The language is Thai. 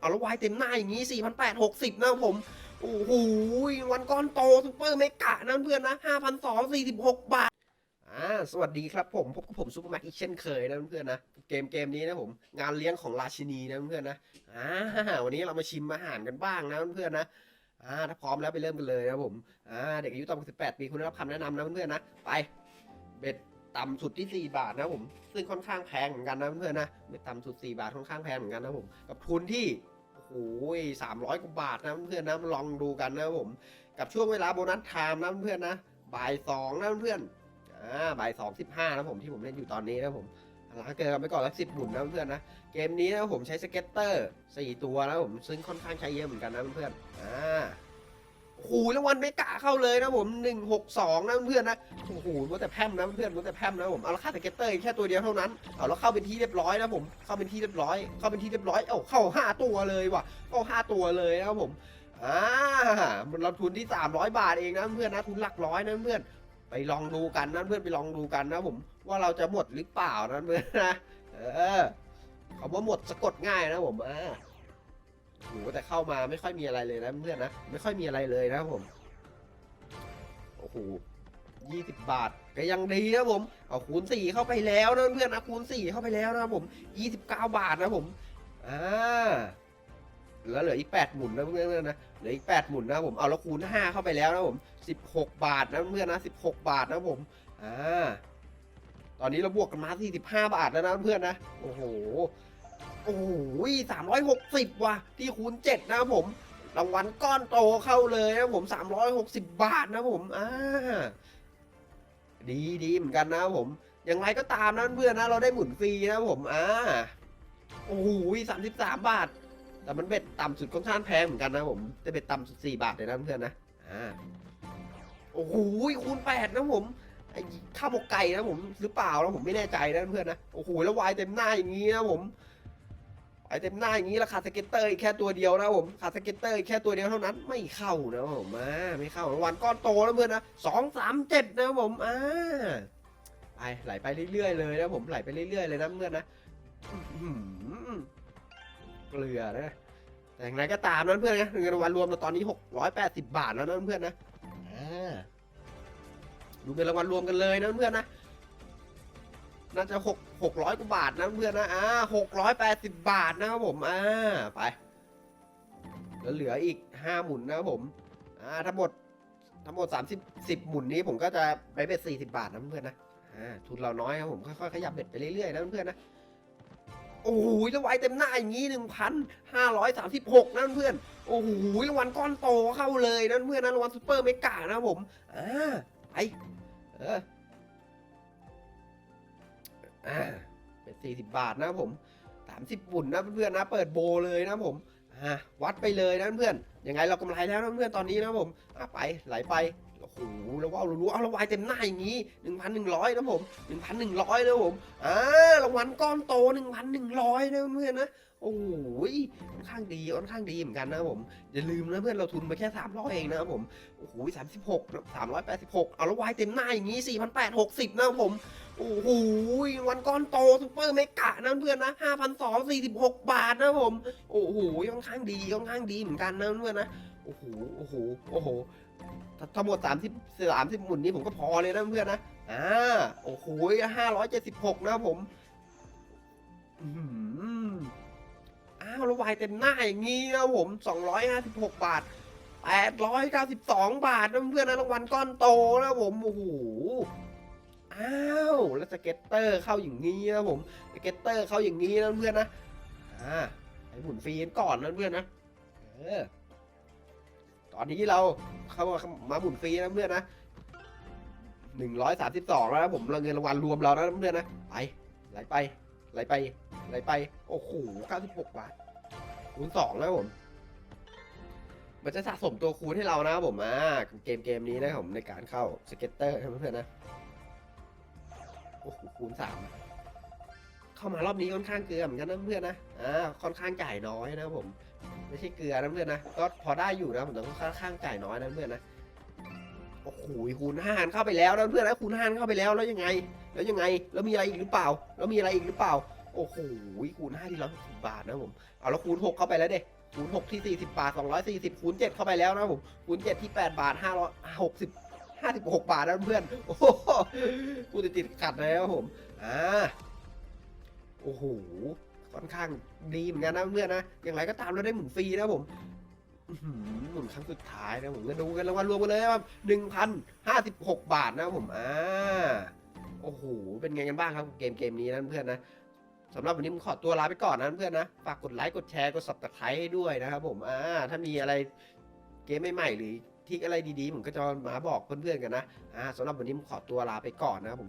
เอาล้วายเต็มหน้าอย่างงี้ 4,860 นะครับผม โอ้โห วันก้อนโตซุปเปอร์เมกะนะเพื่อนนะ 5,246 บาท อ่า สวัสดีครับผม พบกับผมซูเปอร์แม็กอีกเช่นเคยนะเพื่อนนะ เกมเกมนี้นะผม งานเลี้ยงของราชินีนะเพื่อนนะ อ่า วันนี้เรามาชิมอาหารกันบ้างนะเพื่อนนะ อ่า ถ้าพร้อมแล้วไปเริ่มกันเลยนะผม อ่า เด็กอายุต่ำกว่า18 ปีคุณได้รับคำแนะนำนะเพื่อนนะ ไป เบ็ด ต่ำสุดที่ 4 บาทนะผม ซึ่งค่อนข้างแพงเหมือนกันนะเพื่อนๆนะเบ็ดต่ำสุด 4 บาทค่อนข้างแพงเหมือนกันนะผมกับทุนที่โอ้โหสามร้อยกว่าบาทนะเพื่อนนะลองดูกันนะผม กับช่วงเวลาโบนัสไทม์นะเพื่อนนะบ่ายสองนะเพื่อนอ่าบ่ายสองสิบห้านะผมที่ผมเล่นอยู่ตอนนี้นะผมหลังเกินกันไปก่อนแล้วสิบหมุนนะเพื่อนนะเกมนี้นะผมใช้สเก็ตเตอร์สี่ตัวนะผมซึ่งค่อนข้างใช้เยอะเหมือนกันนะเพื่อนอ่า โอ้โหรางวัลไม่กะเข้าเลยนะผมหนึ่งหกสองนะเพื่อนนะโอ้โหมัวแต่แพมนะเพื่อนมัวแต่แพมนะผมเอาแล้วค่าสเกตเตอร์แค่ตัวเดียวเท่านั้นเอาแล้วเข้าเป็นที่เรียบร้อยนะผมเข้าเป็นที่เรียบร้อย เข้าเป็นที่เรียบร้อยเอ้าเข้าห้าตัวเลยว่ะเข้าห้าตัวเลยนะผมอ่ามันเราทุนที่สามร้อยบาทเองนะเพื่อนนะทุนหลักร้อยนะเพื่อนไปลองดูกันนะเพื่อนไปลองดูกันนะผมว่าเราจะหมดหรือเปล่านะเพื่อนนะเออเขาว่าหมดสะกดง่ายนะผมอ่า โหแต่เข้ามาไม่ค่อยมีอะไรเลยนะเพื่อนนะ ไม่ค่อยมีอะไรเลยนะครับผม โอ้โหยี่สิบบาทก็ยังดีนะผม เอาคูณสี่เข้าไปแล้วนะเพื่อนนะคูณสี่เข้าไปแล้วนะครับผมยี่สิบเก้าบาทนะผมอ่าเหลือเหลืออีกแปดหมุนนะเพื่อนๆนะเหลืออีกแปดหมุนนะผมเอาแล้วคูณห้าเข้าไปแล้วนะผมสิบหกบาทนะเพื่อนนะสิบหกบาทนะผมอ่าตอนนี้เราบวกกันมาสี่สิบห้าบาทแล้วนะเพื่อนนะโอ้โห โอ้โหสามร้อยหกสิบว่ะ ที่คูณเจ็ดนะครับผม รางวัลก้อนโตเข้าเลยนะผม360บบาทนะผมอ่าดีดีเหมือนกันนะผม อย่างไรก็ตามนะเพื่อนนะเราได้หมุนฟรีนะผมอ่าโอ้โหสามสิบสามบาท แต่มันเบ็ดต่ำสุดค่อนข้างแพงเหมือนกันนะผมแต่เบ็ดต่ำสุดสี่บาทเลยนะเพื่อนนะอ่าโอ้โหคูณแปดนะผมข้าวหมกไก่นะผมหรือเปล่านะผมไม่แน่ใจนะเพื่อนนะโอ้โหแล้ววายเต็มหน้าอย่างนี้นะผม ไอเต็มหน้าอย่างนี้ราคาสเก็ตเตอร์แค่ตัวเดียวนะผมขาดสเก็ตเตอร์แค่ตัวเดียวเท่านั้นไม่เข้านะผมอ่าไม่เข้ารางวัลก้อนโตนะเพื่อนนะสองสามเจ็ดนะผมอ่าไปไหลไปเรื่อยๆเลยนะผมไหลไปเรื่อยๆเลยนะเพื่อนนะเกลือนะแต่อย่างไรก็ตามนะเพื่อนนะเงินรางวัลรวมเราตอนนี้หกร้อยแปดสิบบาทแล้วนะเพื่อนนะดูเงินรางวัลรวมกันเลยนะเพื่อนนะ น่าจะหกหกร้อยกว่าบาทนะเพื่อนนะอ่าหกร้อยแปดสิบบาทนะครับผมอ่าไปแล้วเหลืออีกห้าหมุนนะครับผมอ่าทั้งหมดทั้งหมดสามสิบสิบหมุนนี้ผมก็จะไปเบ็ดสี่สิบบาทนะเพื่อนนะอ่าทุนเราน้อยครับผมค่อยๆขยับเบ็ดไปเรื่อยๆนะเพื่อนนะโอ้โหแล้วไว้เต็มหน้าอย่างนี้หนึ่งพันห้าร้อยสามสิบหกนะเพื่อน โอ้โหรางวัลก้อนโตเข้าเลยนะเพื่อนนะรางวัลซูเปอร์เมกานะผมอ่าไปเออ อ่าเป็นสี่สิบบาทนะผมสามสิบบุญนนะเพื่อนๆนะ เปิดโบเลยนะผมอ่าวัดไปเลยนะเพื่อนยังไงเรากำไรแล้วนะเพื่อนตอนนี้นะผมอ่าไปไหลไป โอ้โหแล้วว่าวรู้เอาละวายเต็มหน้าอย่างนี้หนึ่งพันหนึ่งร้อยนะผมหนึ่งพันหนึ่งร้อยนะผมอ่ารางวัลก้อนโตหนึ่งพันหนึ่งร้อยนะเพื่อนนะโอ้โหค่อนข้างดีค่อนข้างดีเหมือนกันนะผมอย่าลืมนะเพื่อนเราทุนไปแค่สามร้อยเองนะครับผมโอ้โหสามสิบหกสามร้อยแปดสิบหกเอาละวายเต็มหน้าอย่างนี้สี่พันแปดหกสิบนะผมโอ้โหวันก้อนโตซุปเปอร์เมกะนะเพื่อนนะห้าพันสองสี่สิบหกบาทนะผม โอ้โหค่อนข้างดีค่อนข้างดีเหมือนกันนะเพื่อนนะ โอ้โห โอ้โห โอ้โห ทั้งหมดสามสิบสามสิบหมุนนี้ผมก็พอเลยนะเพื่อนนะอ่าโอ้โหห้าร้อยเจ็ดสิบหกนะผมอืมอ้าวแล้ววายเต็มหน้าอย่างนี้นะผมสองร้อยห้าสิบหกบาทแปดร้อยเก้าสิบสองบาทนะเพื่อนนะรางวัลก้อนโตนะผมโอ้โหอ้าวแล้วสเก็ตเตอร์เข้าอย่างนี้นะผมสเก็ตเตอร์เข้าอย่างนี้นะเพื่อนนะอ่าให้หมุนฟรีก่อนนะเพื่อนนะเออ ตอนนี้เราเข้ามาหมุนฟรีนะเพื่อนนะหนึ่งร้อยสามสิบสองแล้วนะผมเราเงินรางวัลรวมเรานะเพื่อนนะไปไหลไปไหลไปไหลไปโอ้โหเก้าสิบหกบาทคูณสองแล้วผมมันจะสะสมตัวคูณให้เรานะผมอ่าเกมเกมนี้นะผมในการเข้าสเก็ตเตอร์นะเพื่อนนะโอ้โหคูณสามเข้ามารอบนี้ค่อนข้างเกลือเหมือนกันนะเพื่อนนะอ่าค่อนข้างจ่ายน้อยนะผม ไม่ใช่เกลือนะเพื่อนนะ ก็พอได้อยู่นะผมแต่ก็ค่อนข้างจ่ายน้อยนะเพื่อนนะ โอ้โหคูณห้าเข้าไปแล้วนะเพื่อนนะคูณห้าเข้าไปแล้วแล้วยังไง แล้วยังไง แล้วมีอะไรอีกหรือเปล่า แล้วมีอะไรอีกหรือเปล่า โอ้โหคูณ5ที่ร้อยสิบบาทนะผม เอาแล้วคูณ6เข้าไปแล้วเด็คูณ6ที่40บาท240คูณ7เข้าไปแล้วนะผม คูณ7ที่8บาท560 56บาทนะเพื่อน โอ้โหกูติดติดขัดเลยนะผม อ่า โอ้โห ค่อนข้างดีเหมือนกันนะเพื่อนนะ อย่างไรก็ตามเราได้หมุนฟรีนะผมหมุนครั้งสุดท้ายนะผมก็ดูกันรางวัลรวมกันเลยครับหนึ่งพันห้าสิบหกบาทนะผมอ่าโอ้โหเป็นไงกันบ้างครับเกมเกมนี้นะเพื่อนนะสำหรับวันนี้ผมขอตัวลาไปก่อนนะเพื่อนนะฝากกดไลค์กดแชร์กด subscribe ให้ด้วยนะครับผมอ่าถ้ามีอะไรเกมใหม่ๆหรือทริกอะไรดีๆ ผมก็จะมาบอกเพื่อนๆกันนะอ่าสำหรับวันนี้ผมขอตัวลาไปก่อนนะครับผม